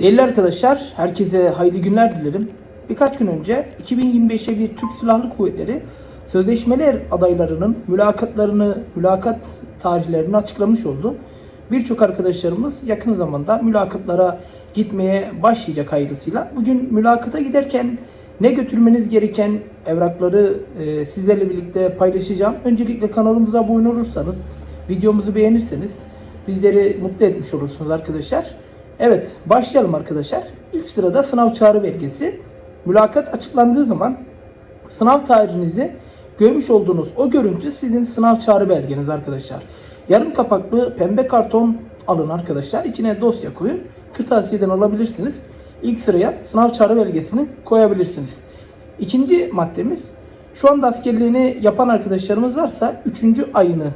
Değerli arkadaşlar, herkese hayırlı günler dilerim. Birkaç gün önce 2025'e bir Türk Silahlı Kuvvetleri sözleşmeler adaylarının mülakatlarını, mülakat tarihlerini açıklamış oldu. Birçok arkadaşlarımız yakın zamanda mülakatlara gitmeye başlayacak hayırlısıyla. Bugün mülakata giderken ne götürmeniz gereken evrakları e, sizlerle birlikte paylaşacağım. Öncelikle kanalımıza abone olursanız, videomuzu beğenirseniz bizleri mutlu etmiş olursunuz arkadaşlar. Evet başlayalım arkadaşlar. İlk sırada sınav çağrı belgesi. Mülakat açıklandığı zaman sınav tarihinizi görmüş olduğunuz o görüntü sizin sınav çağrı belgeniz arkadaşlar. Yarım kapaklı pembe karton alın arkadaşlar. İçine dosya koyun. Kırtasiyeden alabilirsiniz. İlk sıraya sınav çağrı belgesini koyabilirsiniz. İkinci maddemiz şu anda askerliğini yapan arkadaşlarımız varsa 3. ayını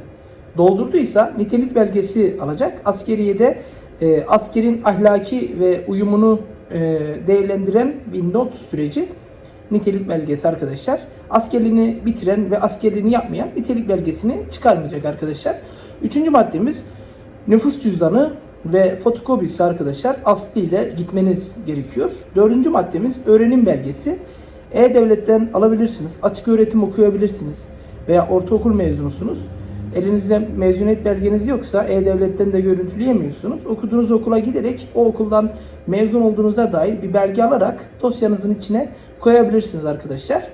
doldurduysa nitelik belgesi alacak. Askeriyede e, askerin ahlaki ve uyumunu e, değerlendiren bir not süreci nitelik belgesi arkadaşlar. Askerliğini bitiren ve askerliğini yapmayan nitelik belgesini çıkarmayacak arkadaşlar. Üçüncü maddemiz nüfus cüzdanı ve fotokopisi arkadaşlar aslı ile gitmeniz gerekiyor. Dördüncü maddemiz öğrenim belgesi. E-Devlet'ten alabilirsiniz. Açık öğretim okuyabilirsiniz. Veya ortaokul mezunusunuz. Elinizde mezuniyet belgeniz yoksa E-Devlet'ten de görüntüleyemiyorsunuz. Okuduğunuz okula giderek o okuldan mezun olduğunuza dair bir belge alarak dosyanızın içine koyabilirsiniz arkadaşlar.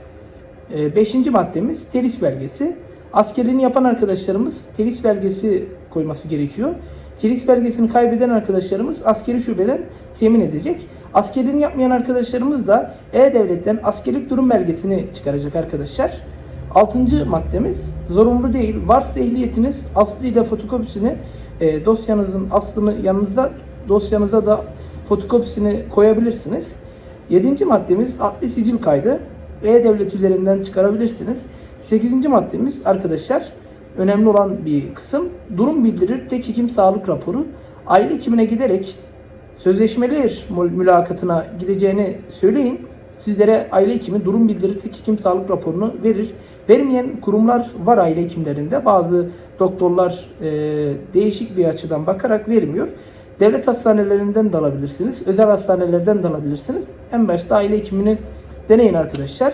Ee, Beşinci maddemiz telis belgesi. Askerliğini yapan arkadaşlarımız telis belgesi koyması gerekiyor. Telis belgesini kaybeden arkadaşlarımız askeri şubeden temin edecek. Askerliğini yapmayan arkadaşlarımız da E-Devlet'ten askerlik durum belgesini çıkaracak arkadaşlar. Altıncı maddemiz zorunlu değil. Varsa ehliyetiniz aslıyla fotokopisini e, dosyanızın aslını yanınızda dosyanıza da fotokopisini koyabilirsiniz. Yedinci maddemiz adli sicil kaydı. E-Devlet üzerinden çıkarabilirsiniz. Sekizinci maddemiz arkadaşlar önemli olan bir kısım. Durum bildirir tek hekim sağlık raporu. Aile hekimine giderek sözleşmeli mülakatına gideceğini söyleyin. Sizlere aile hekimi durum bildirir tek hekim sağlık raporunu verir. Vermeyen kurumlar var aile hekimlerinde. Bazı doktorlar e, değişik bir açıdan bakarak vermiyor. Devlet hastanelerinden de alabilirsiniz. Özel hastanelerden de alabilirsiniz. En başta aile hekimini deneyin arkadaşlar.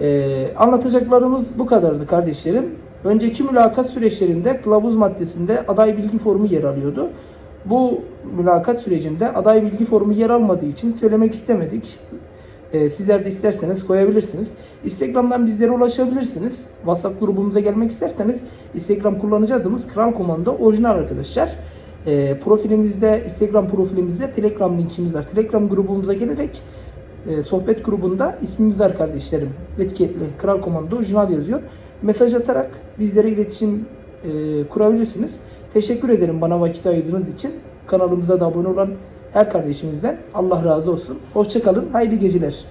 Ee, anlatacaklarımız bu kadardı kardeşlerim. Önceki mülakat süreçlerinde kılavuz maddesinde aday bilgi formu yer alıyordu. Bu mülakat sürecinde aday bilgi formu yer almadığı için söylemek istemedik. Ee, sizler de isterseniz koyabilirsiniz. Instagram'dan bizlere ulaşabilirsiniz. WhatsApp grubumuza gelmek isterseniz Instagram kullanıcı adımız Kral Komando orijinal arkadaşlar. Ee, profilimizde, Instagram profilimizde Telegram linkimiz var. Telegram grubumuza gelerek e, sohbet grubunda ismimiz var kardeşlerim. Etiketli Kral Komando orijinal yazıyor. Mesaj atarak bizlere iletişim e, kurabilirsiniz. Teşekkür ederim bana vakit ayırdığınız için. Kanalımıza da abone olan her kardeşimizden Allah razı olsun. Hoşçakalın. Hayırlı geceler.